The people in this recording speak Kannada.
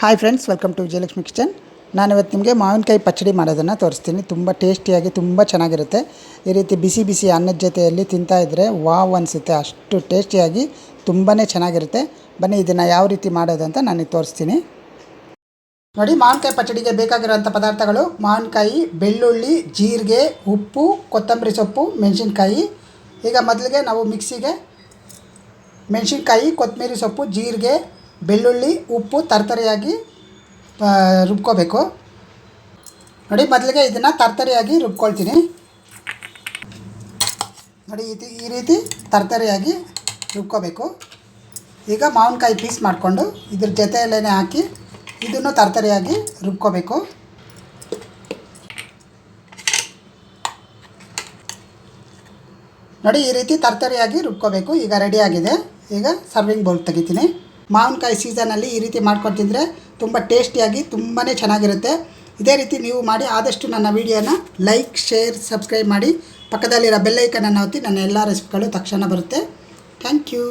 Hi friends welcome to Vijayalakshmi kitchen ನಾನು ಇವತ್ತು ನಿಮಗೆ ಮಾವಿನಕಾಯಿ ಪಚ್ಚಡಿ ಮಾಡೋದನ್ನು ತೋರಿಸ್ತೀನಿ. ತುಂಬ ಟೇಸ್ಟಿಯಾಗಿ ತುಂಬ ಚೆನ್ನಾಗಿರುತ್ತೆ. ಈ ರೀತಿ ಬಿಸಿ ಬಿಸಿ ಅನ್ನದ ಜೊತೆಯಲ್ಲಿ ತಿಂತಾ ಇದ್ದರೆ ವಾವ್ ಅನಿಸುತ್ತೆ. ಅಷ್ಟು ಟೇಸ್ಟಿಯಾಗಿ ತುಂಬಾ ಚೆನ್ನಾಗಿರುತ್ತೆ. ಬನ್ನಿ, ಇದನ್ನು ಯಾವ ರೀತಿ ಮಾಡೋದಂತ ನಾನು ತೋರಿಸ್ತೀನಿ. ನೋಡಿ, ಮಾವಿನಕಾಯಿ ಪಚ್ಚಡಿಗೆ ಬೇಕಾಗಿರುವಂಥ ಪದಾರ್ಥಗಳು ಮಾವಿನಕಾಯಿ, ಬೆಳ್ಳುಳ್ಳಿ, ಜೀರಿಗೆ, ಉಪ್ಪು, ಕೊತ್ತಂಬರಿ ಸೊಪ್ಪು, ಮೆಣಸಿನ್ಕಾಯಿ. ಈಗ ಮೊದಲಿಗೆ ನಾವು ಮಿಕ್ಸಿಗೆ ಮೆಣಸಿನ್ಕಾಯಿ, ಕೊತ್ತಂಬರಿ ಸೊಪ್ಪು, ಜೀರಿಗೆ ಬೆಳ್ಳುಳ್ಳಿ, ಉಪ್ಪು ತರತರಿಯಾಗಿ ರುಬ್ಕೋಬೇಕು. ನೋಡಿ, ಮೊದಲಿಗೆ ಇದನ್ನು ತರತರಿಯಾಗಿ ರುಬ್ಕೊಳ್ತೀನಿ. ನೋಡಿ ಇದು ಈ ರೀತಿ ತರತರಿಯಾಗಿ ರುಬ್ಕೋಬೇಕು. ಈಗ ಮಾವಿನಕಾಯಿ ಪೀಸ್ ಮಾಡಿಕೊಂಡು ಇದ್ರ ಜೊತೆಯಲ್ಲೇ ಹಾಕಿ ಇದನ್ನು ತರತರಿಯಾಗಿ ರುಬ್ಕೋಬೇಕು. ನೋಡಿ, ಈ ರೀತಿ ತರತರಿಯಾಗಿ ರುಬ್ಕೋಬೇಕು. ಈಗ ರೆಡಿಯಾಗಿದೆ ಈಗ ಸರ್ವಿಂಗ್ ಬೌಲ್ ತೆಗಿತೀನಿ. ಮಾವಿನಕಾಯಿ ಸೀಸನಲ್ಲಿ ಈ ರೀತಿ ಮಾಡ್ಕೊಂಡು ತಿಂದರೆ ತುಂಬ ಟೇಸ್ಟಿಯಾಗಿ ತುಂಬಾ ಚೆನ್ನಾಗಿರುತ್ತೆ. ಇದೇ ರೀತಿ ನೀವು ಮಾಡಿ ಆದಷ್ಟು ನನ್ನ ವೀಡಿಯೋನ ಲೈಕ್ ಶೇರ್ ಸಬ್ಸ್ಕ್ರೈಬ್ ಮಾಡಿ. ಪಕ್ಕದಲ್ಲಿರೋ ಬೆಲ್ಲೈಕನನ್ನು ಒತ್ತಿ ನನ್ನ ಎಲ್ಲ ರೆಸಿಪಿಗಳು ತಕ್ಷಣ ಬರುತ್ತೆ. Thank you